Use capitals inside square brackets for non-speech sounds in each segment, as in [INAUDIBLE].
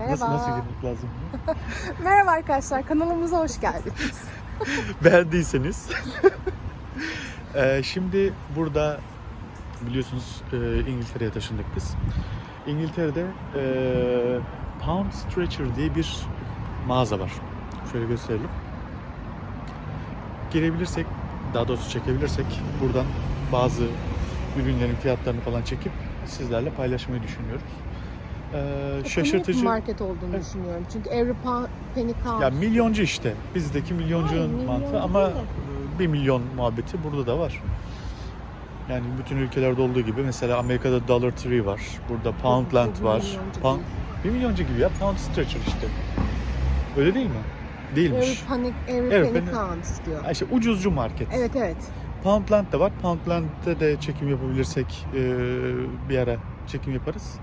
Merhaba. Nasıl nasıl girmek lazım? [LAUGHS] Merhaba arkadaşlar, kanalımıza hoş geldiniz. [LAUGHS] Beğendiyseniz. [LAUGHS] Ee, şimdi burada biliyorsunuz e, İngiltere'ye taşındık biz. İngiltere'de e, Pound Stretcher diye bir mağaza var. Şöyle gösterelim. Girebilirsek, daha doğrusu çekebilirsek buradan bazı ürünlerin fiyatlarını falan çekip sizlerle paylaşmayı düşünüyoruz. Ee, şaşırtıcı. Bir market olduğunu Evet. düşünüyorum. Çünkü every penny counts. Ya milyoncu işte. Bizdeki milyoncuğun Hayır, milyoncu mantığı ama de. e, bir milyon muhabbeti burada da var. Yani bütün ülkelerde olduğu gibi mesela Amerika'da Dollar Tree var. Burada Poundland bu var. milyoncu Pound, bir milyoncu gibi ya. Pound Stretcher işte. Öyle değil mi? Every, Değilmiş. penny, every Evet, penny penny- counts diyor. İşte ucuzcu market. Evet evet. Poundland de var. Poundland'de de çekim yapabilirsek e, bir ara çekim yaparız.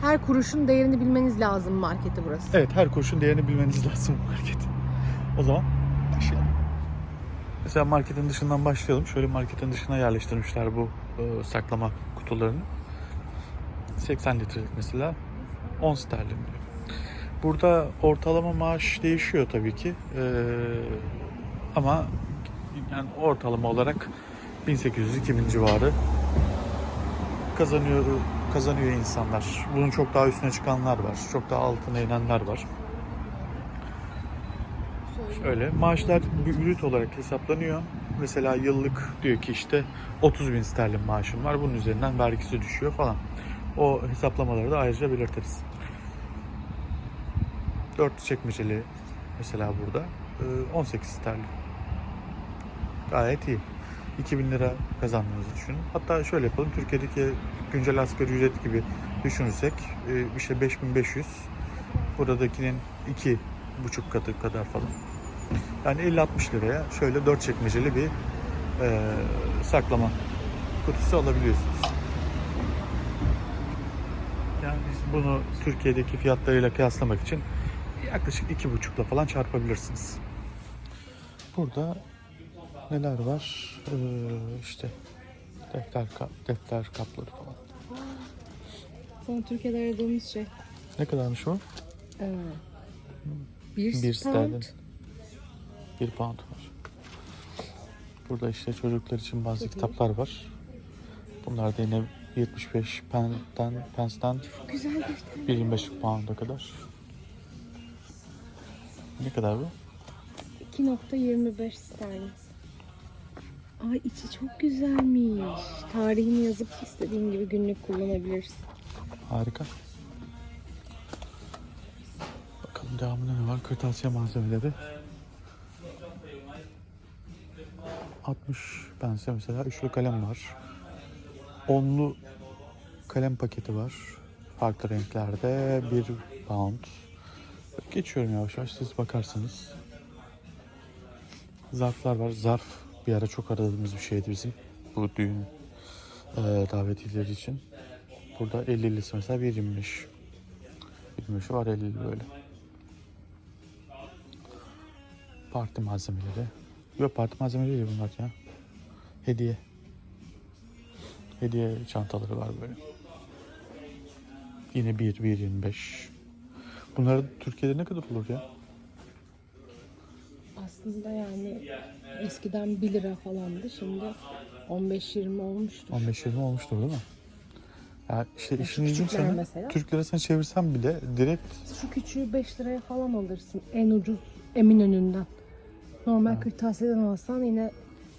Her kuruşun değerini bilmeniz lazım marketi burası. Evet her kuruşun değerini bilmeniz lazım [LAUGHS] market. O zaman başlayalım. Mesela marketin dışından başlayalım. Şöyle marketin dışına yerleştirmişler bu e, saklama kutularını. 80 litrelik mesela 10 sterlin diyor. Burada ortalama maaş değişiyor tabii ki. E, ama yani ortalama olarak 1800-2000 civarı kazanıyor kazanıyor insanlar. Bunun çok daha üstüne çıkanlar var. Çok daha altına inenler var. Öyle. Maaşlar brüt olarak hesaplanıyor. Mesela yıllık diyor ki işte 30 bin sterlin maaşım var. Bunun üzerinden vergisi düşüyor falan. O hesaplamaları da ayrıca belirtiriz. 4 çekmeceli mesela burada. Ee, 18 sterlin. Gayet iyi. 2000 lira kazandığınızı düşünün. Hatta şöyle yapalım. Türkiye'deki güncel asgari ücret gibi düşünürsek e, işte 5500 buradakinin iki buçuk katı kadar falan. Yani 50-60 liraya şöyle 4 çekmeceli bir e, saklama kutusu alabiliyorsunuz. Yani biz bunu Türkiye'deki fiyatlarıyla kıyaslamak için yaklaşık iki buçukla falan çarpabilirsiniz. Burada neler var? Ee, işte defter kap, defter kapları falan. Sonra Türkiye'de aradığımız şey. Ne kadarmış o? Ee, bir, Bir stand. sterlin. Bir pound var. Burada işte çocuklar için bazı Çok iyi. kitaplar var. Bunlar da yine 75 pen'den, bir 1.25 pound'a kadar. Ne kadar bu? 2.25 sterlin. Ay içi çok güzelmiş. Tarihini yazıp istediğin gibi günlük kullanabilirsin. Harika. Bakalım devamında ne var? Kırtasiye malzemeleri. 60 pense mesela üçlü kalem var. Onlu kalem paketi var. Farklı renklerde. 1 pound. Geçiyorum yavaş yavaş siz bakarsınız. Zarflar var. Zarf bir ara çok aradığımız bir şeydi bizim. Bu düğün e, davetiyeleri için. Burada 50'lisi mesela 1.25. 25'i var 50'li böyle. Parti malzemeleri. Yok parti malzemeleri değil bunlar ya. Hediye. Hediye çantaları var böyle. Yine 1, 1.25. Bunlar Türkiye'de ne kadar olur ya? Aslında yani eskiden 1 lira falandı. Şimdi 15-20 olmuştur. 15-20 olmuştur değil mi? Ya işte Ya işin ilginç yanı mesela. Türk lirasına çevirsen bile direkt Şu küçüğü 5 liraya falan alırsın. En ucuz Eminönü'nden. Normal kırtasiyeden alsan yine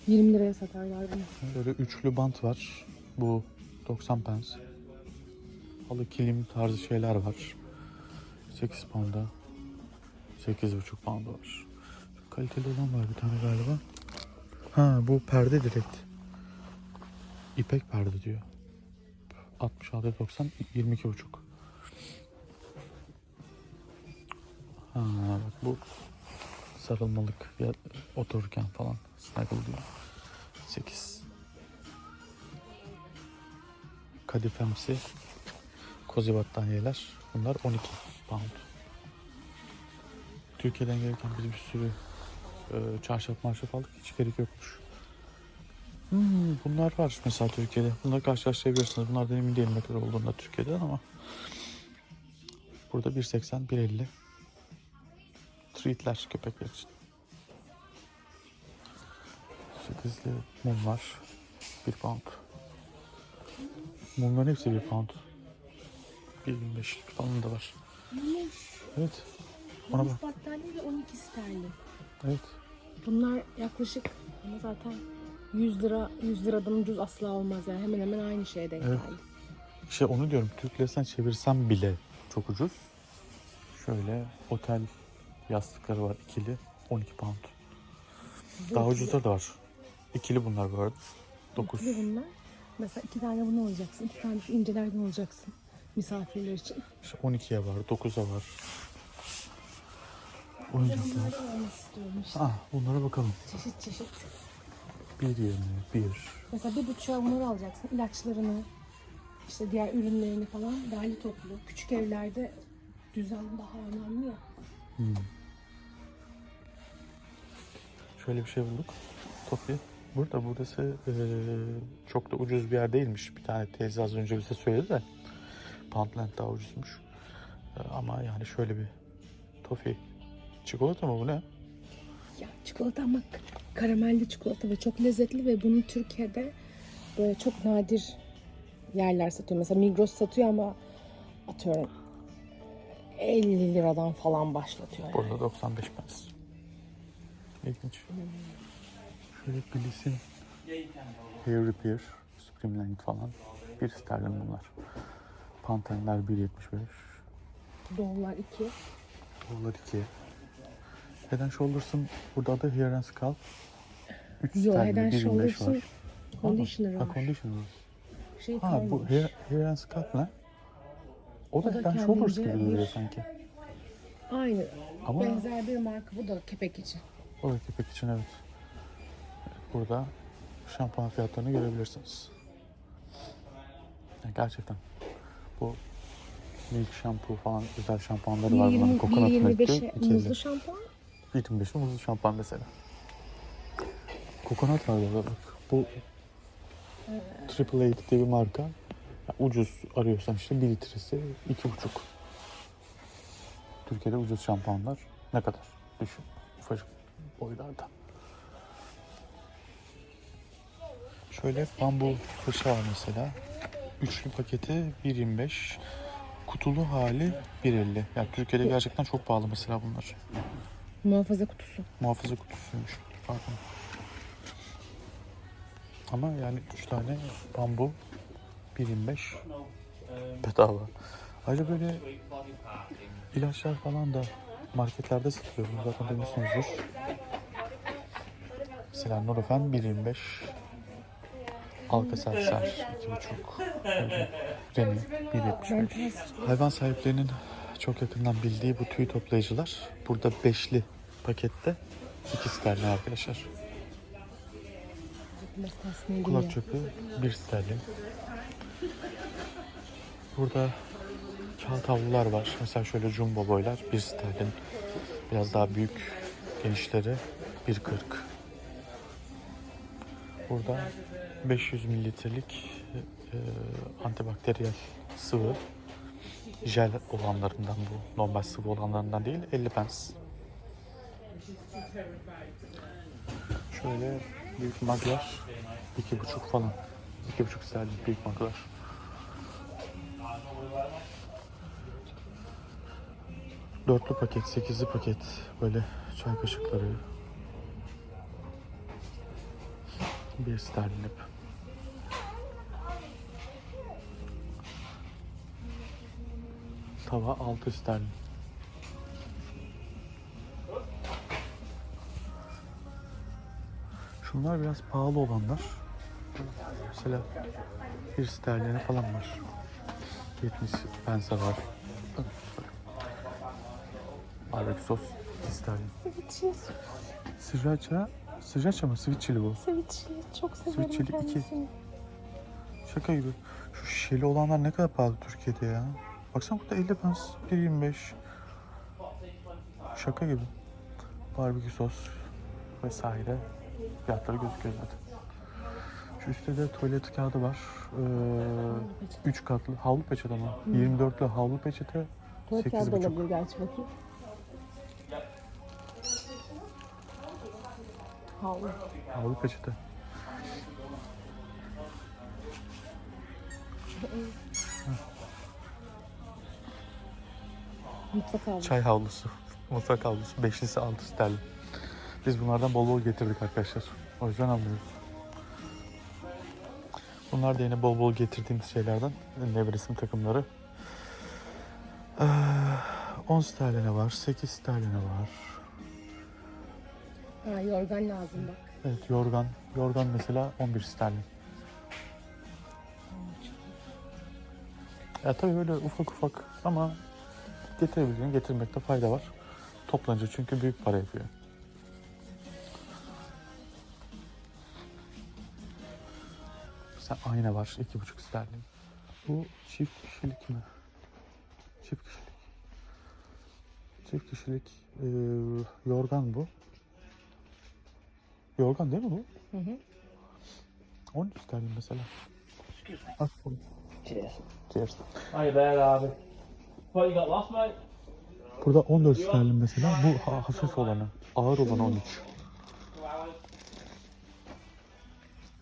20 liraya satarlar bunu. Böyle üçlü bant var. Bu 90 pence. Halı kilim tarzı şeyler var. 8 pound'a. 8,5 pound var. Kaliteli olan var bir tane galiba. Ha bu perde direkt. İpek perde diyor. 66.90 22,5. Ha bak bu sarılmalık ya otururken falan snuggle diyor. 8 kadifemsi kozi battaniyeler bunlar 12 pound Türkiye'den gelirken biz bir sürü çarşaf marşaf aldık hiç gerek yokmuş hmm, bunlar var mesela Türkiye'de bunları karşılaştırabilirsiniz bunlardan emin değilim ne kadar olduğunda Türkiye'den ama Burada 1.80, 1.50. Treatler köpekler için. Sekizli mum var. 1 pound. Mumların hepsi 1 pound. 1.25 falan da var. Evet. Ona bak. battaniye ve 12 sterlin. Evet. Bunlar yaklaşık ama zaten 100 lira 100 liradan ucuz asla olmaz yani hemen hemen aynı şeye denk Evet. geldi. İşte onu diyorum. Türk lirasına çevirsem bile çok ucuz. Şöyle otel yastıkları var. ikili 12 pound. Daha ucuzları da var. İkili bunlar bu arada. 9. Bir bunlar. Mesela iki tane bunu alacaksın. iki tane şu incelerden alacaksın. Misafirler için. İşte 12'ye var. 9'a var. Bir Oyuncaklar. işte. Ah bunlara bakalım. Çeşit çeşit. 1.20, 1. Mesela bir buçuğa bunları alacaksın. İlaçlarını, işte diğer ürünlerini falan derli toplu. Küçük evlerde düzen daha önemli ya. Hmm. Şöyle bir şey bulduk. Topi. Burada burası eee, çok da ucuz bir yer değilmiş. Bir tane teyze az önce bize söyledi de. Poundland daha ucuzmuş. Eee, ama yani şöyle bir tofi. Çikolata mı bu ne? Ya çikolata ama karamelli çikolata ve çok lezzetli ve bunu Türkiye'de böyle çok nadir yerler satıyor. Mesela Migros satıyor ama atıyorum 50 liradan falan başlatıyor. Yani. Burada 95 pence. İlginç. Şöyle Bliss'in Hair Repair, Supreme Length falan. Bir sterlin bunlar. Pantenler 1.75. Dolar 2. Dolar 2. Head and Shoulders'ın burada adı Hair and Scalp. 3 Yo, Head and 1.25 Shoulders'ın var. Conditioner Ha, var. conditioner. Şey Ha bu hair, hair and Scalp ne? O da O da Head and Shoulders gibi duruyor sanki. Aynı. Ama Benzer bir marka bu da kepek için. o da köpek için evet. Burada şampuan fiyatlarını görebilirsiniz. Yani gerçekten bu milk shampoo falan güzel şampuanları var bunların. 1.20 Coconut milk'te 1.25'e 2.50. muzlu şampuan. 1.25'i muzlu şampuan mesela. Kokonat var burada bak. Bu Triple Eight diye bir marka. Ya ucuz arıyorsan işte 1 litresi 2,5. Türkiye'de ucuz şampuanlar ne kadar? Düşün. Ufacık boylarda. Şöyle bambu fırça var mesela. Üçlü paketi 1.25. Kutulu hali 1.50. Yani Türkiye'de gerçekten çok pahalı mesela bunlar. Muhafaza kutusu. Muhafaza kutusuymuş. Pardon. Ama yani 3 tane bambu 1.25 bedava. Ayrıca böyle ilaçlar falan da marketlerde satılıyor. Bunu zaten duymuşsunuzdur. Mesela Nurofen 1.25 Alka-Seltzer 2.5 Remi 1.75 Hayvan sahiplerinin çok yakından bildiği bu tüy toplayıcılar burada beşli pakette 2 sterlin arkadaşlar. Kulak çöpü 1 sterlin. Burada kağıt havlular var. Mesela şöyle jumbo boylar 1 sterlin. Biraz daha büyük genişleri 1.40. Burada 500 mililitrelik e, antibakteriyel sıvı jel olanlarından bu. Normal sıvı olanlarından değil 50 pence. Şöyle büyük maglar iki buçuk falan. iki buçuk sterlin büyük maglar. Dörtlü paket, sekizli paket böyle çay kaşıkları. Bir sterlin hep. Tava 6 sterlin. Şunlar biraz pahalı olanlar. Mesela bir sterline falan var. 70 pense var. Barbekü sos 2 sterlin. Ceviche, Sriracha, sriracha mı? Sweet chili bu. ceviche çok severim Sweet chili iki. kendisini. Şaka gibi. Şu şişeli olanlar ne kadar pahalı Türkiye'de ya. Baksana burada 50 pence, 1.25. Şaka gibi. Barbekü sos vesaire. Fiyatları gözüküyor zaten. Şu üstte de tuvalet kağıdı var. Ee, 3 katlı havlu peçete ama. 24'lü havlu peçete Tuvalet kağıdı buçuk. olabilir gerçi bakayım. Havlu. Havlu peçete. Mutfak havlu. Çay havlusu. Mutfak havlusu. Beşlisi altı sterlin. Biz bunlardan bol bol getirdik arkadaşlar. O yüzden anlıyoruz. Bunlar da yine bol bol getirdiğimiz şeylerden. Nevresim takımları. Ee, 10 sterline var. 8 sterline var. Ha, yorgan lazım bak. Evet yorgan. Yorgan mesela 11 sterlin. Ya tabii böyle ufak ufak ama getirebildiğini getirmekte fayda var. Toplanınca çünkü büyük para yapıyor. Mesela ayna var. iki buçuk sterlin. Bu çift kişilik mi? Çift kişilik. Çift kişilik eee, yorgan bu. Yorgan değil mi bu? Hı hı. 13 sterlin mesela. Bak bu. Cheers. Cheers. You bad, abi? What you got last, mate? Burada 14 sterlin mesela. Bu ha- hafif olanı. Ağır olan 13.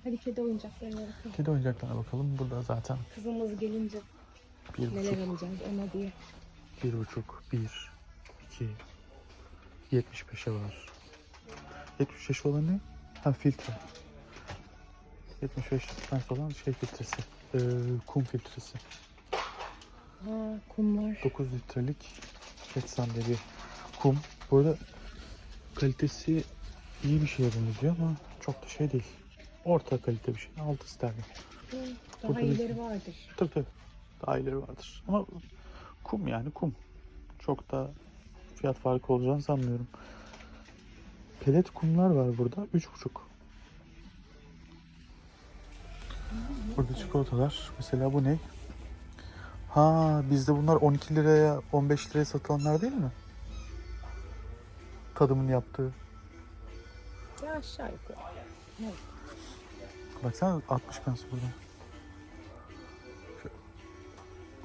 Hadi kedi oyuncaklarına bakalım. Kedi oyuncaklarına bakalım. Burada zaten Kızımız gelince bir neler buçuk, alacağız ona diye. bir buçuk, bir, iki, 75'e var. 75 olan ne? Ha filtre. 75 pence olan şey filtresi. Ee, kum filtresi. Ha, kumlar. 9 litrelik Ketsan diye bir kum. Bu arada kalitesi iyi bir şeye benziyor ama çok da şey değil. Orta kalite bir şey. 6 sterlin. Hı, Burada Daha bir- vardır. Tabii tabii. Daha iyileri vardır. Ama kum yani kum. Çok da fiyat farkı olacağını sanmıyorum. Pelet kumlar var burada. 3,5. Burada çikolatalar. Mesela bu ne? Ha bizde bunlar 12 liraya 15 liraya satılanlar değil mi? Tadımın yaptığı. Ya aşağı yukarı. Baksana 60 pence burada.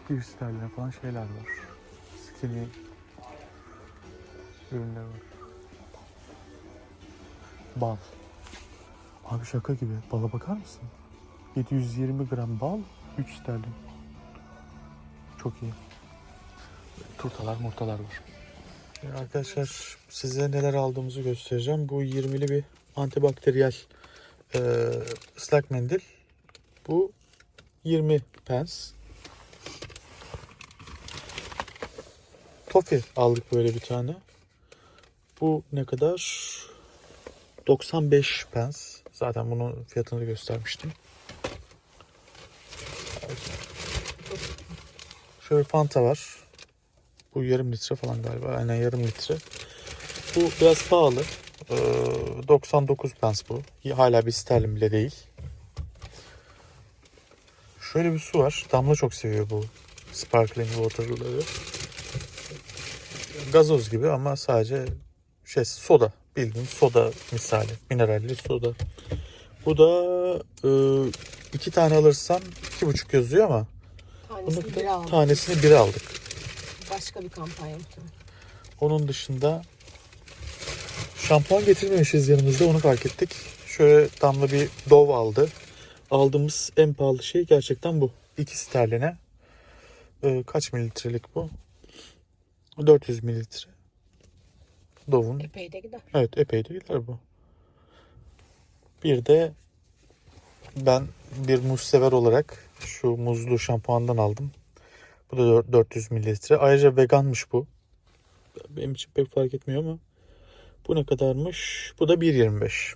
Şu 100 sterline falan şeyler var. Skinny ürünler var. Bal. Abi şaka gibi. Bala bakar mısın? 720 gram bal 3 sterlin. Çok iyi. Turtalar murtalar var. Arkadaşlar size neler aldığımızı göstereceğim. Bu 20'li bir antibakteriyel e, ıslak mendil. Bu 20 pence. Tofi aldık böyle bir tane. Bu ne kadar? 95 pence. Zaten bunun fiyatını göstermiştim. Şöyle Fanta var. Bu yarım litre falan galiba. Aynen yarım litre. Bu biraz pahalı. Ee, 99 pence bu. Hala bir sterlin bile değil. Şöyle bir su var. Damla çok seviyor bu sparkling water'ları. Gazoz gibi ama sadece şey soda. Bildiğin soda misali. Mineralli soda. Bu da e, iki tane alırsan iki buçuk yazıyor ama Tanesini bunu bir aldım. tanesini bir aldık. Başka bir kampanya muhtemelen. Onun dışında şampuan getirmemişiz yanımızda onu fark ettik. Şöyle damla bir Dove aldı. Aldığımız en pahalı şey gerçekten bu. 2 sterline. Ee, kaç mililitrelik bu? 400 mililitre. Dove'un. Epey de gider. Evet epey de gider bu. Bir de ben bir muz sever olarak şu muzlu şampuandan aldım. Bu da dör- 400 mililitre. Ayrıca veganmış bu. Benim için pek fark etmiyor ama. Bu ne kadarmış? Bu da 1.25.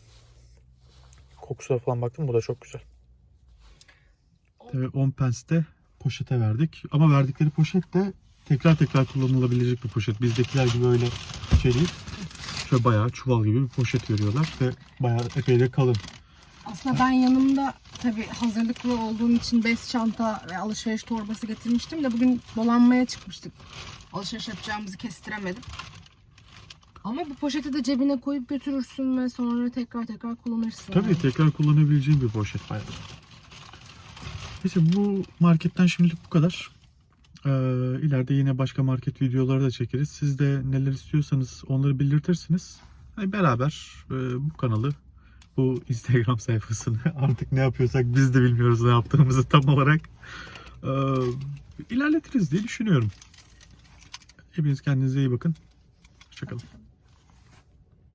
Kokusuna falan baktım. Bu da çok güzel. Tabii 10 pence de poşete verdik. Ama verdikleri poşet de tekrar tekrar kullanılabilecek bir poşet. Bizdekiler gibi öyle şey değil. Şöyle bayağı çuval gibi bir poşet veriyorlar ve bayağı epey de kalın. Aslında ben yanımda tabii hazırlıklı olduğum için bez çanta ve alışveriş torbası getirmiştim de bugün dolanmaya çıkmıştık. Alışveriş yapacağımızı kestiremedim. Ama bu poşeti de cebine koyup götürürsün ve sonra tekrar tekrar kullanırsın. Tabii yani. tekrar kullanabileceğim bir poşet bayağı. Neyse bu marketten şimdilik bu kadar. Ee, ileride yine başka market videoları da çekeriz. Siz de neler istiyorsanız onları belirtirsiniz. Hani beraber e, bu kanalı, bu Instagram [LAUGHS] sayfasını artık ne yapıyorsak biz de bilmiyoruz ne yaptığımızı tam olarak e, ilerletiriz diye düşünüyorum. Hepiniz kendinize iyi bakın. Hoşçakalın.